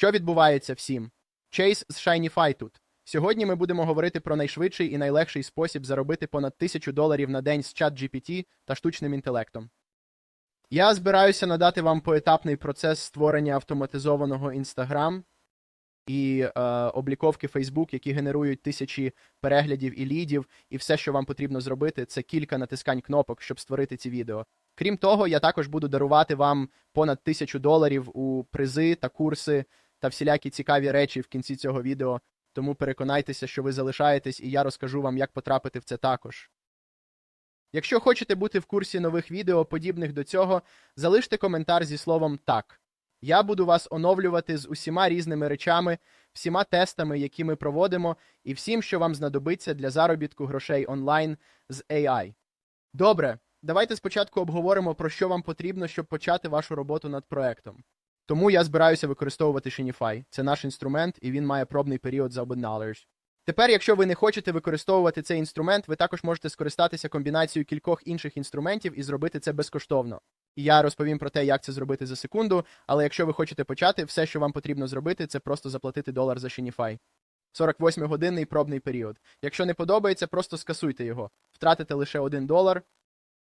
Що відбувається всім? Чейз з Shiny тут. Сьогодні ми будемо говорити про найшвидший і найлегший спосіб заробити понад тисячу доларів на день з чат GPT та штучним інтелектом. Я збираюся надати вам поетапний процес створення автоматизованого Instagram і е, обліковки Facebook, які генерують тисячі переглядів і лідів, і все, що вам потрібно зробити, це кілька натискань кнопок, щоб створити ці відео. Крім того, я також буду дарувати вам понад тисячу доларів у призи та курси та всілякі цікаві речі в кінці цього відео. Тому переконайтеся, що ви залишаєтесь, і я розкажу вам, як потрапити в це також. Якщо хочете бути в курсі нових відео, подібних до цього, залиште коментар зі словом так. Я буду вас оновлювати з усіма різними речами, всіма тестами, які ми проводимо, і всім, що вам знадобиться для заробітку грошей онлайн з AI. Добре, давайте спочатку обговоримо, про що вам потрібно, щоб почати вашу роботу над проектом. Тому я збираюся використовувати Shinify. Це наш інструмент, і він має пробний період за 1. Тепер, якщо ви не хочете використовувати цей інструмент, ви також можете скористатися комбінацією кількох інших інструментів і зробити це безкоштовно. І я розповім про те, як це зробити за секунду, але якщо ви хочете почати, все, що вам потрібно зробити, це просто заплатити долар за Shinify. 48-годинний пробний період. Якщо не подобається, просто скасуйте його. Втратите лише 1 долар.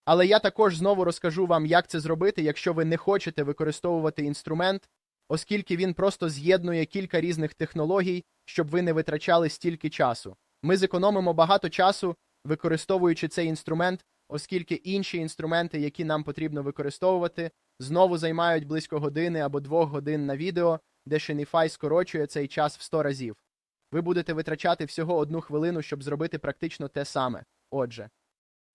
Але я також знову розкажу вам, як це зробити, якщо ви не хочете використовувати інструмент, оскільки він просто з'єднує кілька різних технологій, щоб ви не витрачали стільки часу. Ми зекономимо багато часу, використовуючи цей інструмент, оскільки інші інструменти, які нам потрібно використовувати, знову займають близько години або двох годин на відео, де Shinify скорочує цей час в 100 разів. Ви будете витрачати всього одну хвилину, щоб зробити практично те саме. Отже,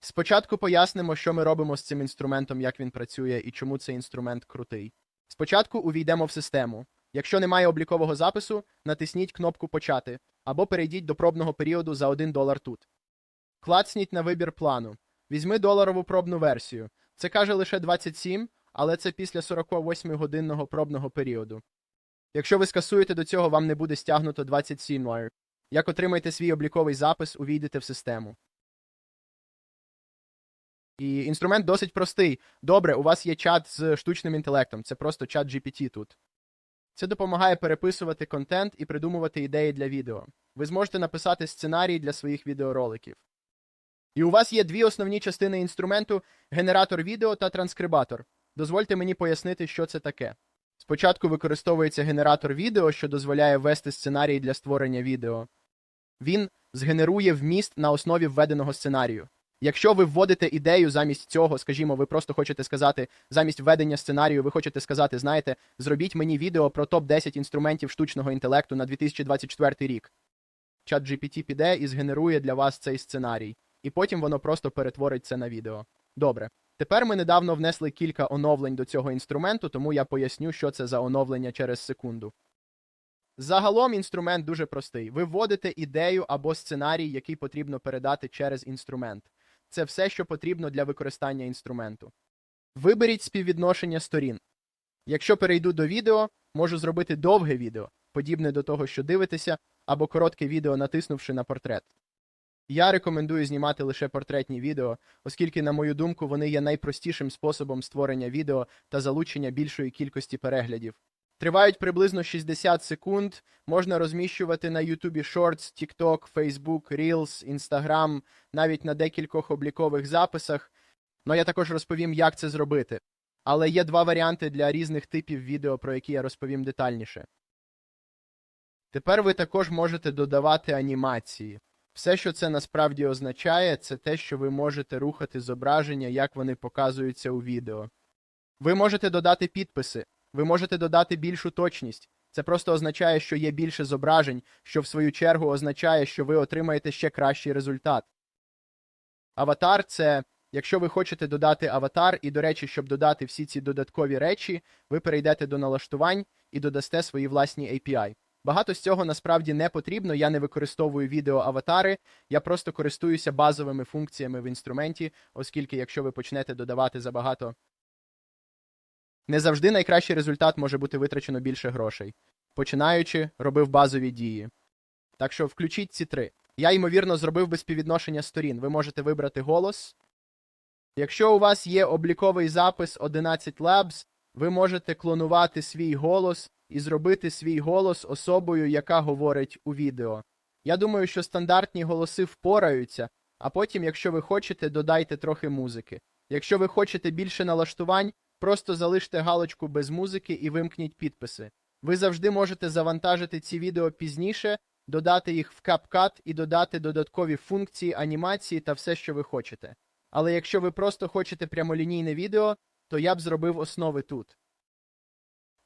спочатку пояснимо, що ми робимо з цим інструментом, як він працює і чому цей інструмент крутий. Спочатку увійдемо в систему. Якщо немає облікового запису, натисніть кнопку Почати або перейдіть до пробного періоду за 1 долар тут. Клацніть на вибір плану. Візьми доларову пробну версію. Це каже лише 27, але це після 48-годинного пробного періоду. Якщо ви скасуєте до цього, вам не буде стягнуто 27 доларів. Як отримаєте свій обліковий запис, увійдете в систему. І інструмент досить простий. Добре, у вас є чат з штучним інтелектом. Це просто чат GPT тут. Це допомагає переписувати контент і придумувати ідеї для відео. Ви зможете написати сценарій для своїх відеороликів. І у вас є дві основні частини інструменту: генератор відео та транскрибатор. Дозвольте мені пояснити, що це таке. Спочатку використовується генератор відео, що дозволяє ввести сценарій для створення відео. Він згенерує вміст на основі введеного сценарію. Якщо ви вводите ідею замість цього, скажімо, ви просто хочете сказати, замість введення сценарію, ви хочете сказати, знаєте, зробіть мені відео про топ-10 інструментів штучного інтелекту на 2024 рік. Чат GPT піде і згенерує для вас цей сценарій, і потім воно просто перетворить це на відео. Добре. Тепер ми недавно внесли кілька оновлень до цього інструменту, тому я поясню, що це за оновлення через секунду. Загалом інструмент дуже простий. Ви вводите ідею або сценарій, який потрібно передати через інструмент. Це все, що потрібно для використання інструменту. Виберіть співвідношення сторін. Якщо перейду до відео, можу зробити довге відео, подібне до того, що дивитеся, або коротке відео, натиснувши на портрет. Я рекомендую знімати лише портретні відео, оскільки, на мою думку, вони є найпростішим способом створення відео та залучення більшої кількості переглядів. Тривають приблизно 60 секунд, можна розміщувати на YouTube Shorts, TikTok, Facebook, Reels, Instagram, навіть на декількох облікових записах. Ну я також розповім, як це зробити. Але є два варіанти для різних типів відео, про які я розповім детальніше. Тепер ви також можете додавати анімації. Все, що це насправді означає, це те, що ви можете рухати зображення, як вони показуються у відео. Ви можете додати підписи, ви можете додати більшу точність. Це просто означає, що є більше зображень, що в свою чергу означає, що ви отримаєте ще кращий результат. Аватар це, якщо ви хочете додати аватар, і, до речі, щоб додати всі ці додаткові речі, ви перейдете до налаштувань і додасте свої власні API. Багато з цього насправді не потрібно, я не використовую відео-аватари, я просто користуюся базовими функціями в інструменті, оскільки, якщо ви почнете додавати забагато, не завжди найкращий результат може бути витрачено більше грошей. Починаючи, робив базові дії. Так що включіть ці три. Я, ймовірно, зробив би співвідношення сторін. Ви можете вибрати голос. Якщо у вас є обліковий запис 11 Labs, ви можете клонувати свій голос і зробити свій голос особою, яка говорить у відео. Я думаю, що стандартні голоси впораються, а потім, якщо ви хочете, додайте трохи музики. Якщо ви хочете більше налаштувань, просто залиште галочку без музики і вимкніть підписи. Ви завжди можете завантажити ці відео пізніше, додати їх в CapCut і додати додаткові функції, анімації та все, що ви хочете. Але якщо ви просто хочете прямолінійне відео, то я б зробив основи тут.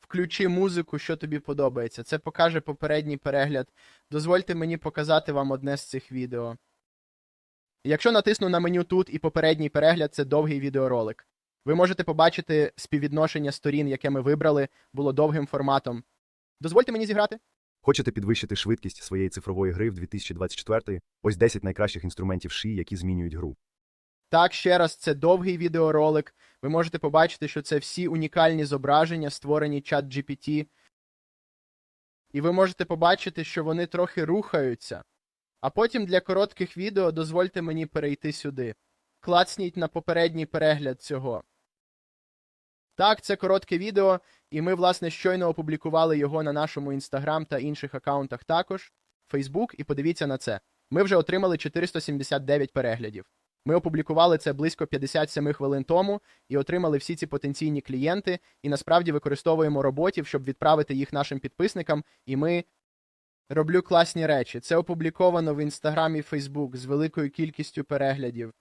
Включи музику, що тобі подобається. Це покаже попередній перегляд. Дозвольте мені показати вам одне з цих відео. Якщо натисну на меню тут і попередній перегляд, це довгий відеоролик. Ви можете побачити співвідношення сторін, яке ми вибрали, було довгим форматом. Дозвольте мені зіграти. Хочете підвищити швидкість своєї цифрової гри в 2024? Ось 10 найкращих інструментів ши, які змінюють гру. Так, ще раз, це довгий відеоролик. Ви можете побачити, що це всі унікальні зображення, створені чат GPT. І ви можете побачити, що вони трохи рухаються. А потім для коротких відео дозвольте мені перейти сюди. Клацніть на попередній перегляд цього. Так, це коротке відео, і ми, власне, щойно опублікували його на нашому Instagram та інших аккаунтах також, Facebook, і подивіться на це. Ми вже отримали 479 переглядів. Ми опублікували це близько 57 хвилин тому і отримали всі ці потенційні клієнти, і насправді використовуємо роботів, щоб відправити їх нашим підписникам, і ми роблю класні речі. Це опубліковано в інстаграмі Фейсбук з великою кількістю переглядів.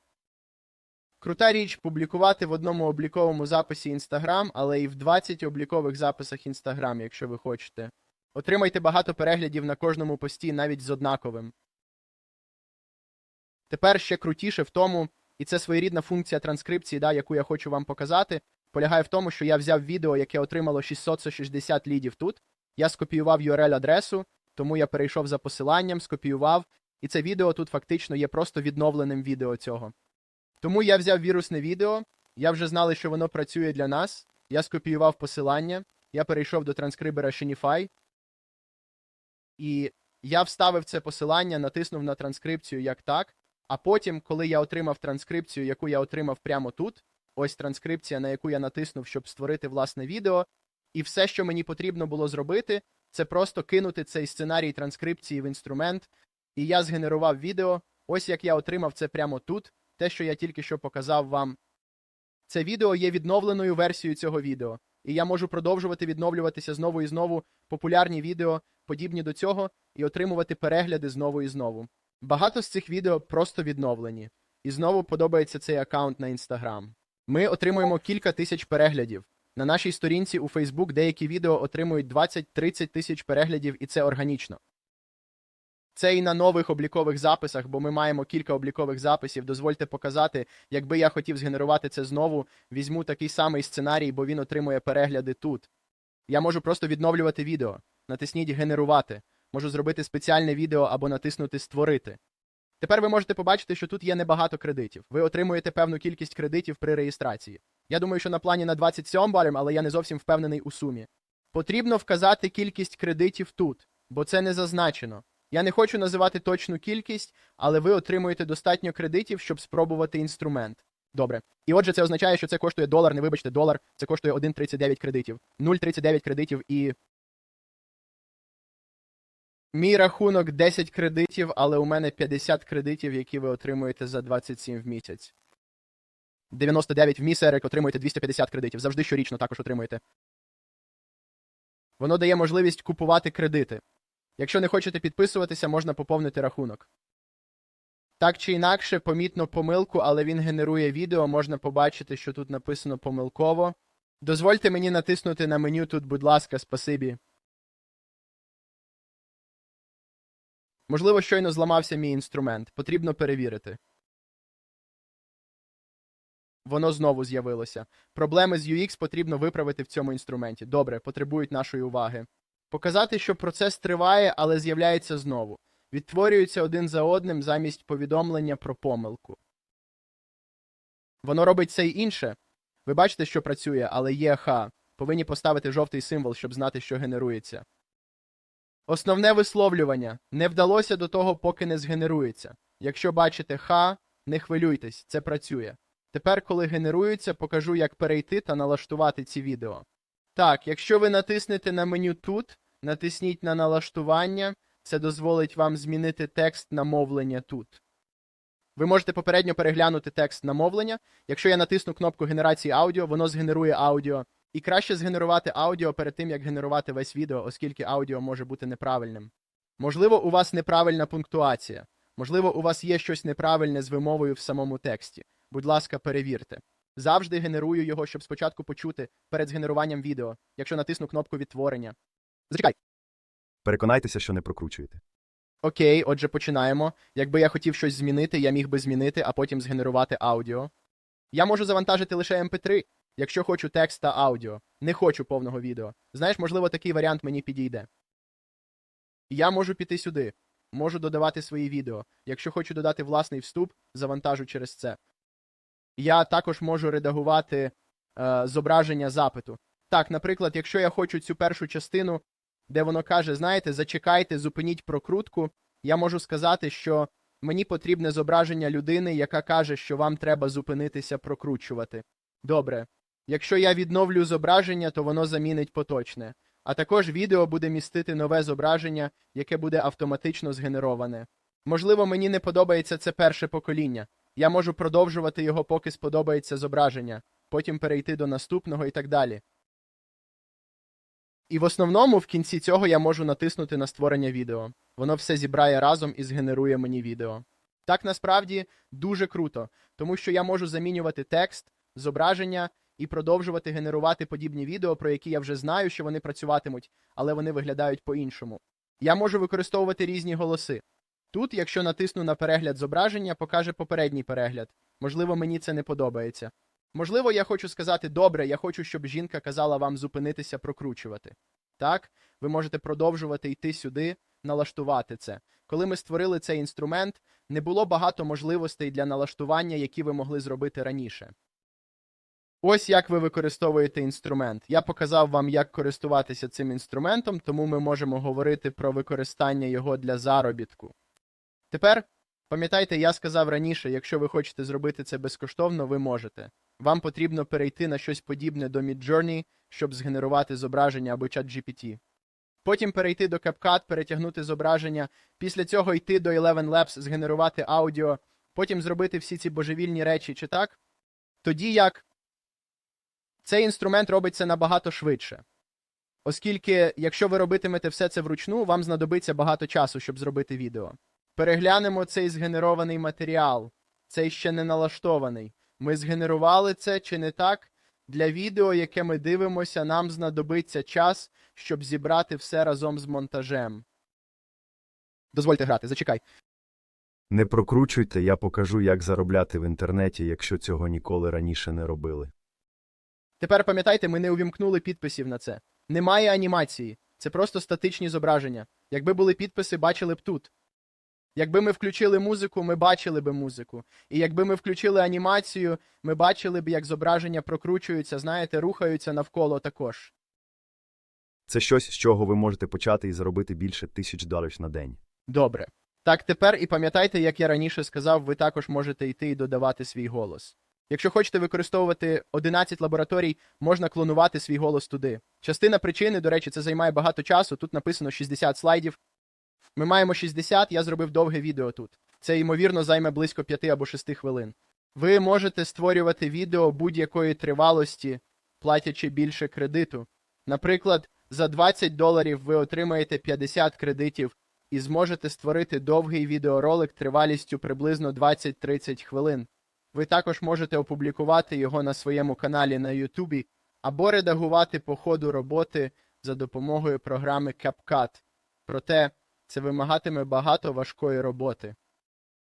Крута річ публікувати в одному обліковому записі Instagram, але і в 20 облікових записах Instagram, якщо ви хочете. Отримайте багато переглядів на кожному пості, навіть з однаковим. Тепер ще крутіше в тому, і це своєрідна функція транскрипції, да, яку я хочу вам показати, полягає в тому, що я взяв відео, яке отримало 660 лідів тут. Я скопіював URL-адресу, тому я перейшов за посиланням, скопіював, і це відео тут фактично є просто відновленим відео цього. Тому я взяв вірусне відео, я вже знали, що воно працює для нас. Я скопіював посилання, я перейшов до транскрибера Shinify, і я вставив це посилання, натиснув на транскрипцію як так. А потім, коли я отримав транскрипцію, яку я отримав прямо тут, ось транскрипція, на яку я натиснув, щоб створити власне відео, і все, що мені потрібно було зробити, це просто кинути цей сценарій транскрипції в інструмент, і я згенерував відео. Ось як я отримав це прямо тут, те, що я тільки що показав вам. Це відео є відновленою версією цього відео, і я можу продовжувати відновлюватися знову і знову популярні відео, подібні до цього, і отримувати перегляди знову і знову. Багато з цих відео просто відновлені. І знову подобається цей аккаунт на Instagram. Ми отримуємо кілька тисяч переглядів. На нашій сторінці у Facebook деякі відео отримують 20-30 тисяч переглядів, і це органічно. Це і на нових облікових записах, бо ми маємо кілька облікових записів. Дозвольте показати, якби я хотів згенерувати це знову, візьму такий самий сценарій, бо він отримує перегляди тут. Я можу просто відновлювати відео. Натисніть Генерувати. Можу зробити спеціальне відео або натиснути Створити. Тепер ви можете побачити, що тут є небагато кредитів. Ви отримуєте певну кількість кредитів при реєстрації. Я думаю, що на плані на 27 балів, але я не зовсім впевнений у сумі. Потрібно вказати кількість кредитів тут, бо це не зазначено. Я не хочу називати точну кількість, але ви отримуєте достатньо кредитів, щоб спробувати інструмент. Добре. І отже, це означає, що це коштує долар, не вибачте, долар, це коштує 1,39 кредитів. 0,39 кредитів і. Мій рахунок 10 кредитів, але у мене 50 кредитів, які ви отримуєте за 27 в місяць. 99 в місерик отримуєте 250 кредитів. Завжди щорічно також отримуєте. Воно дає можливість купувати кредити. Якщо не хочете підписуватися, можна поповнити рахунок. Так чи інакше, помітно помилку, але він генерує відео, можна побачити, що тут написано помилково. Дозвольте мені натиснути на меню тут, будь ласка, спасибі. Можливо, щойно зламався мій інструмент. Потрібно перевірити. Воно знову з'явилося. Проблеми з UX потрібно виправити в цьому інструменті. Добре, потребують нашої уваги. Показати, що процес триває, але з'являється знову. Відтворюються один за одним замість повідомлення про помилку. Воно робить це й інше. Ви бачите, що працює, але є ха. Повинні поставити жовтий символ, щоб знати, що генерується. Основне висловлювання не вдалося до того, поки не згенерується. Якщо бачите ха, не хвилюйтесь, це працює. Тепер, коли генерується, покажу, як перейти та налаштувати ці відео. Так, якщо ви натиснете на меню тут, натисніть на налаштування, це дозволить вам змінити текст намовлення тут. Ви можете попередньо переглянути текст намовлення. Якщо я натисну кнопку генерації аудіо, воно згенерує аудіо. І краще згенерувати аудіо перед тим, як генерувати весь відео, оскільки аудіо може бути неправильним. Можливо, у вас неправильна пунктуація. Можливо, у вас є щось неправильне з вимовою в самому тексті. Будь ласка, перевірте. Завжди генерую його, щоб спочатку почути перед згенеруванням відео, якщо натисну кнопку відтворення. Зачекай. Переконайтеся, що не прокручуєте. Окей, отже, починаємо. Якби я хотів щось змінити, я міг би змінити, а потім згенерувати аудіо. Я можу завантажити лише MP3, якщо хочу текст та аудіо. Не хочу повного відео. Знаєш, можливо, такий варіант мені підійде. Я можу піти сюди, можу додавати свої відео. Якщо хочу додати власний вступ, завантажу через це. Я також можу редагувати е, зображення запиту. Так, наприклад, якщо я хочу цю першу частину де воно каже: знаєте, зачекайте, зупиніть прокрутку. Я можу сказати, що мені потрібне зображення людини, яка каже, що вам треба зупинитися прокручувати. Добре. Якщо я відновлю зображення, то воно замінить поточне. А також відео буде містити нове зображення, яке буде автоматично згенероване. Можливо, мені не подобається це перше покоління. Я можу продовжувати його, поки сподобається зображення, потім перейти до наступного і так далі. І в основному в кінці цього я можу натиснути на створення відео. Воно все зібрає разом і згенерує мені відео. Так насправді дуже круто, тому що я можу замінювати текст, зображення і продовжувати генерувати подібні відео, про які я вже знаю, що вони працюватимуть, але вони виглядають по-іншому. Я можу використовувати різні голоси. Тут, якщо натисну на перегляд зображення, покаже попередній перегляд. Можливо, мені це не подобається. Можливо, я хочу сказати, добре, я хочу, щоб жінка казала вам зупинитися прокручувати. Так, ви можете продовжувати йти сюди, налаштувати це. Коли ми створили цей інструмент, не було багато можливостей для налаштування, які ви могли зробити раніше. Ось як ви використовуєте інструмент. Я показав вам, як користуватися цим інструментом, тому ми можемо говорити про використання його для заробітку. Тепер пам'ятайте, я сказав раніше, якщо ви хочете зробити це безкоштовно, ви можете. Вам потрібно перейти на щось подібне до Midjourney, щоб згенерувати зображення або чат GPT. Потім перейти до CapCut, перетягнути зображення, після цього йти до Eleven Labs, згенерувати аудіо, потім зробити всі ці божевільні речі, чи так? Тоді як цей інструмент робиться набагато швидше. Оскільки, якщо ви робитимете все це вручну, вам знадобиться багато часу, щоб зробити відео. Переглянемо цей згенерований матеріал. Цей ще не налаштований. Ми згенерували це чи не так? Для відео, яке ми дивимося, нам знадобиться час, щоб зібрати все разом з монтажем. Дозвольте грати, зачекай. Не прокручуйте, я покажу, як заробляти в інтернеті, якщо цього ніколи раніше не робили. Тепер пам'ятайте, ми не увімкнули підписів на це. Немає анімації. Це просто статичні зображення. Якби були підписи, бачили б тут. Якби ми включили музику, ми бачили б музику. І якби ми включили анімацію, ми бачили б, як зображення прокручуються, знаєте, рухаються навколо також. Це щось, з чого ви можете почати і заробити більше тисяч доларів на день. Добре. Так тепер і пам'ятайте, як я раніше сказав, ви також можете йти і додавати свій голос. Якщо хочете використовувати 11 лабораторій, можна клонувати свій голос туди. Частина причини, до речі, це займає багато часу. Тут написано 60 слайдів. Ми маємо 60, я зробив довге відео тут. Це, ймовірно, займе близько 5 або 6 хвилин. Ви можете створювати відео будь-якої тривалості, платячи більше кредиту. Наприклад, за 20 доларів ви отримаєте 50 кредитів і зможете створити довгий відеоролик тривалістю приблизно 20-30 хвилин. Ви також можете опублікувати його на своєму каналі на Ютубі або редагувати по ходу роботи за допомогою програми CapCut. Проте це вимагатиме багато важкої роботи.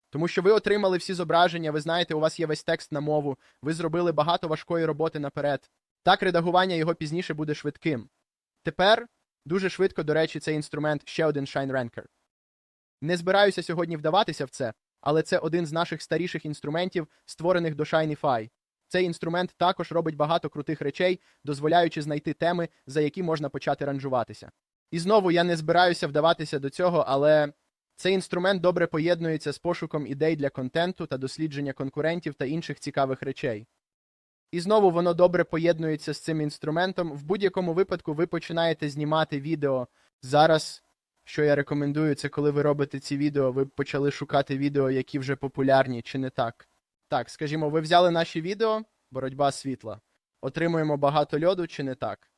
Тому що ви отримали всі зображення, ви знаєте, у вас є весь текст на мову, ви зробили багато важкої роботи наперед. Так редагування його пізніше буде швидким. Тепер дуже швидко, до речі, цей інструмент ще один Shine Ranker. Не збираюся сьогодні вдаватися в це, але це один з наших старіших інструментів, створених до Shinify. Цей інструмент також робить багато крутих речей, дозволяючи знайти теми, за які можна почати ранжуватися. І знову я не збираюся вдаватися до цього, але цей інструмент добре поєднується з пошуком ідей для контенту та дослідження конкурентів та інших цікавих речей. І знову воно добре поєднується з цим інструментом. В будь-якому випадку ви починаєте знімати відео. Зараз, що я рекомендую, це коли ви робите ці відео, ви почали шукати відео, які вже популярні, чи не так. Так, скажімо, ви взяли наші відео, боротьба світла, отримуємо багато льоду, чи не так.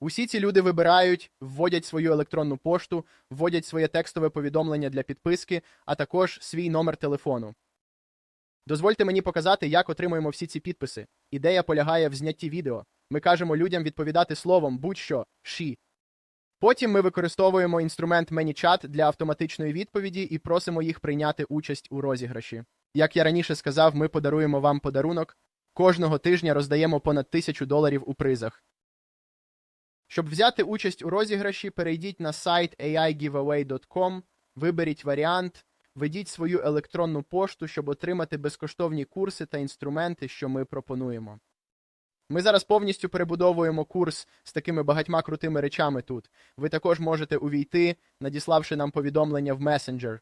Усі ці люди вибирають, вводять свою електронну пошту, вводять своє текстове повідомлення для підписки, а також свій номер телефону. Дозвольте мені показати, як отримуємо всі ці підписи. Ідея полягає в знятті відео. Ми кажемо людям відповідати словом будь-що «ші». Потім ми використовуємо інструмент ManyChat для автоматичної відповіді і просимо їх прийняти участь у розіграші. Як я раніше сказав, ми подаруємо вам подарунок. Кожного тижня роздаємо понад тисячу доларів у призах. Щоб взяти участь у розіграші, перейдіть на сайт aigiveaway.com, виберіть варіант, введіть свою електронну пошту, щоб отримати безкоштовні курси та інструменти, що ми пропонуємо. Ми зараз повністю перебудовуємо курс з такими багатьма крутими речами тут. Ви також можете увійти, надіславши нам повідомлення в Messenger.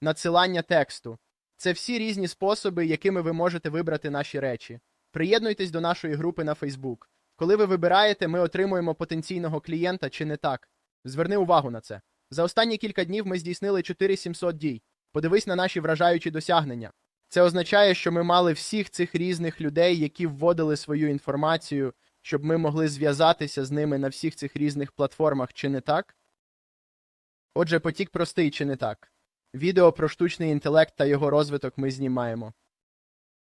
Надсилання тексту. Це всі різні способи, якими ви можете вибрати наші речі. Приєднуйтесь до нашої групи на Facebook. Коли ви вибираєте, ми отримуємо потенційного клієнта чи не так. Зверни увагу на це. За останні кілька днів ми здійснили 4700 дій. Подивись на наші вражаючі досягнення. Це означає, що ми мали всіх цих різних людей, які вводили свою інформацію, щоб ми могли зв'язатися з ними на всіх цих різних платформах, чи не так? Отже, потік простий, чи не так? Відео про штучний інтелект та його розвиток ми знімаємо.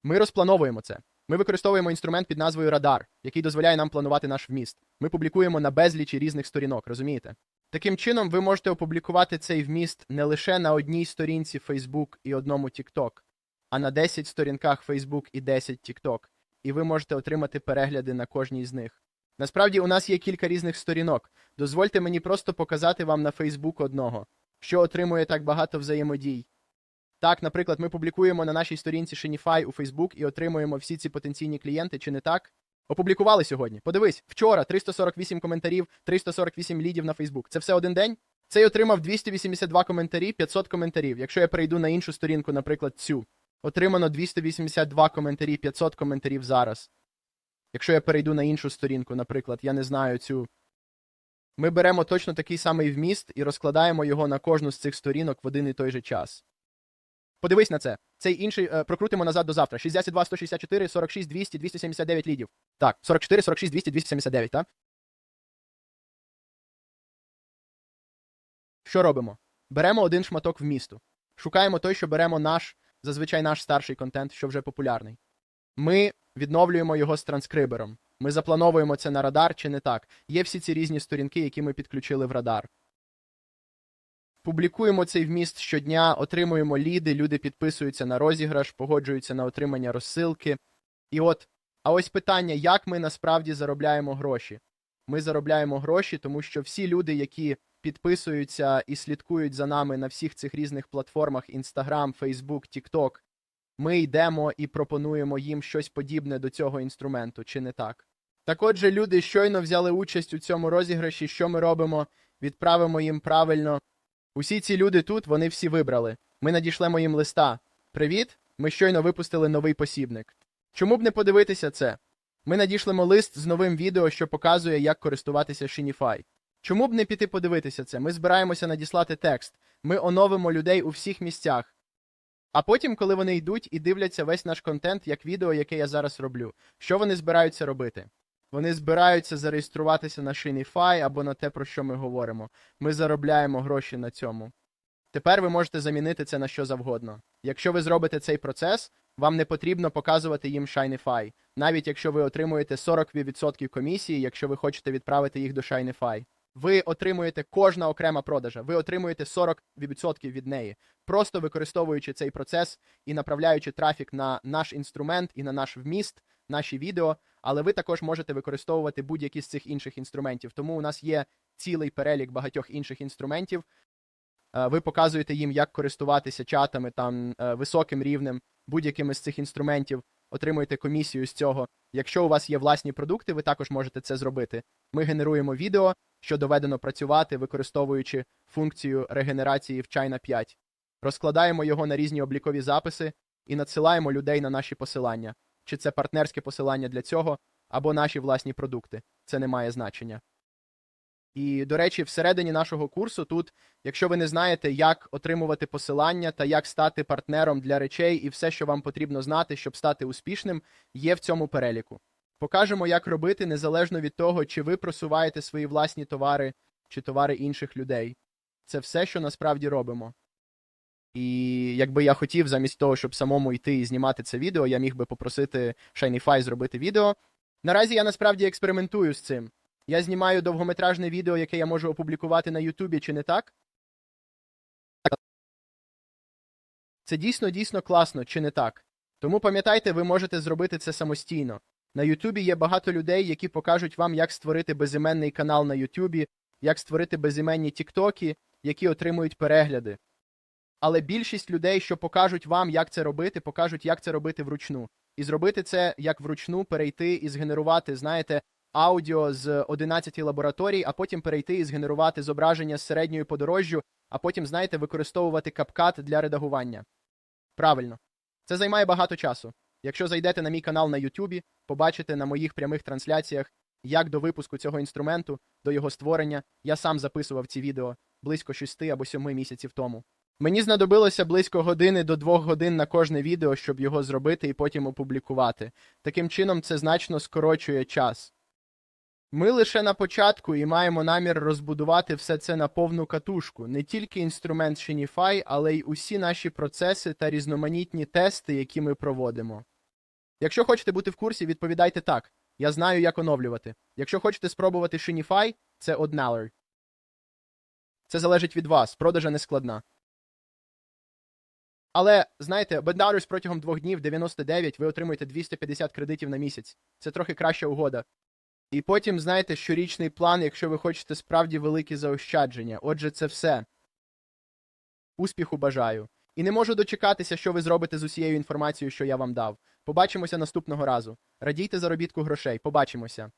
Ми розплановуємо це. Ми використовуємо інструмент під назвою Радар, який дозволяє нам планувати наш вміст. Ми публікуємо на безлічі різних сторінок, розумієте? Таким чином, ви можете опублікувати цей вміст не лише на одній сторінці Facebook і одному TikTok, а на 10 сторінках Facebook і 10 TikTok, і ви можете отримати перегляди на кожній з них. Насправді, у нас є кілька різних сторінок. Дозвольте мені просто показати вам на Facebook одного, що отримує так багато взаємодій. Так, наприклад, ми публікуємо на нашій сторінці Shinify у Facebook і отримуємо всі ці потенційні клієнти, чи не так? Опублікували сьогодні. Подивись, вчора 348 коментарів, 348 лідів на Facebook. Це все один день? Цей отримав 282 коментарі, 500 коментарів. Якщо я перейду на іншу сторінку, наприклад, цю, отримано 282 коментарі, 500 коментарів зараз. Якщо я перейду на іншу сторінку, наприклад, я не знаю цю. Ми беремо точно такий самий вміст і розкладаємо його на кожну з цих сторінок в один і той же час. Подивись на це. Цей інший е, прокрутимо назад до завтра. 62, 164, 46, 200, 279 лідів. Так, 44, 46, 200, 279, так? Що робимо? Беремо один шматок вмісту. Шукаємо той, що беремо наш, зазвичай наш старший контент, що вже популярний. Ми відновлюємо його з транскрибером. Ми заплановуємо це на радар чи не так. Є всі ці різні сторінки, які ми підключили в радар. Публікуємо цей вміст щодня, отримуємо ліди, люди підписуються на розіграш, погоджуються на отримання розсилки. І от, а ось питання, як ми насправді заробляємо гроші? Ми заробляємо гроші, тому що всі люди, які підписуються і слідкують за нами на всіх цих різних платформах Instagram, Facebook, TikTok, ми йдемо і пропонуємо їм щось подібне до цього інструменту, чи не так? Так отже, люди щойно взяли участь у цьому розіграші. Що ми робимо? Відправимо їм правильно. Усі ці люди тут, вони всі вибрали. Ми надішлемо їм листа. Привіт! Ми щойно випустили новий посібник. Чому б не подивитися це? Ми надішлемо лист з новим відео, що показує, як користуватися Shinify. Чому б не піти подивитися це? Ми збираємося надіслати текст. Ми оновимо людей у всіх місцях. А потім, коли вони йдуть і дивляться весь наш контент, як відео, яке я зараз роблю, що вони збираються робити? Вони збираються зареєструватися на Shinify або на те, про що ми говоримо. Ми заробляємо гроші на цьому. Тепер ви можете замінити це на що завгодно. Якщо ви зробите цей процес, вам не потрібно показувати їм Shinify, навіть якщо ви отримуєте 40% комісії, якщо ви хочете відправити їх до Shinify. Ви отримуєте кожна окрема продажа, ви отримуєте 40% від неї, просто використовуючи цей процес і направляючи трафік на наш інструмент і на наш вміст, наші відео. Але ви також можете використовувати будь-які з цих інших інструментів. Тому у нас є цілий перелік багатьох інших інструментів. Е, Ви показуєте їм, як користуватися чатами там е, високим рівнем, будь-якими з цих інструментів, отримуєте комісію з цього. Якщо у вас є власні продукти, ви також можете це зробити. Ми генеруємо відео, що доведено працювати, використовуючи функцію регенерації в China 5. Розкладаємо його на різні облікові записи і надсилаємо людей на наші посилання. Чи це партнерське посилання для цього, або наші власні продукти. Це не має значення. І, до речі, всередині нашого курсу тут, якщо ви не знаєте, як отримувати посилання та як стати партнером для речей і все, що вам потрібно знати, щоб стати успішним, є в цьому переліку. Покажемо, як робити незалежно від того, чи ви просуваєте свої власні товари чи товари інших людей. Це все, що насправді робимо. І якби я хотів, замість того, щоб самому йти і знімати це відео, я міг би попросити Shinify зробити відео. Наразі я насправді експериментую з цим. Я знімаю довгометражне відео, яке я можу опублікувати на Ютубі, чи не так? Це дійсно дійсно класно, чи не так? Тому пам'ятайте, ви можете зробити це самостійно. На Ютубі є багато людей, які покажуть вам, як створити безіменний канал на Ютубі, як створити безіменні тіктоки, які отримують перегляди. Але більшість людей, що покажуть вам, як це робити, покажуть, як це робити вручну. І зробити це як вручну, перейти і згенерувати, знаєте, аудіо з 11 лабораторій, а потім перейти і згенерувати зображення з середньою подорожжю, а потім, знаєте, використовувати капкат для редагування. Правильно. Це займає багато часу. Якщо зайдете на мій канал на Ютубі, побачите на моїх прямих трансляціях, як до випуску цього інструменту, до його створення, я сам записував ці відео близько 6 або 7 місяців тому. Мені знадобилося близько години до двох годин на кожне відео, щоб його зробити і потім опублікувати. Таким чином, це значно скорочує час. Ми лише на початку і маємо намір розбудувати все це на повну катушку, не тільки інструмент Shinify, але й усі наші процеси та різноманітні тести, які ми проводимо. Якщо хочете бути в курсі, відповідайте так. Я знаю, як оновлювати. Якщо хочете спробувати Shinify, це одналер. Це залежить від вас, продажа не складна. Але знаєте, Bendowers протягом двох днів 99 ви отримуєте 250 кредитів на місяць. Це трохи краща угода. І потім, знаєте, щорічний план, якщо ви хочете справді великі заощадження. Отже, це все. Успіху бажаю. І не можу дочекатися, що ви зробите з усією інформацією, що я вам дав. Побачимося наступного разу. Радійте заробітку грошей. Побачимося.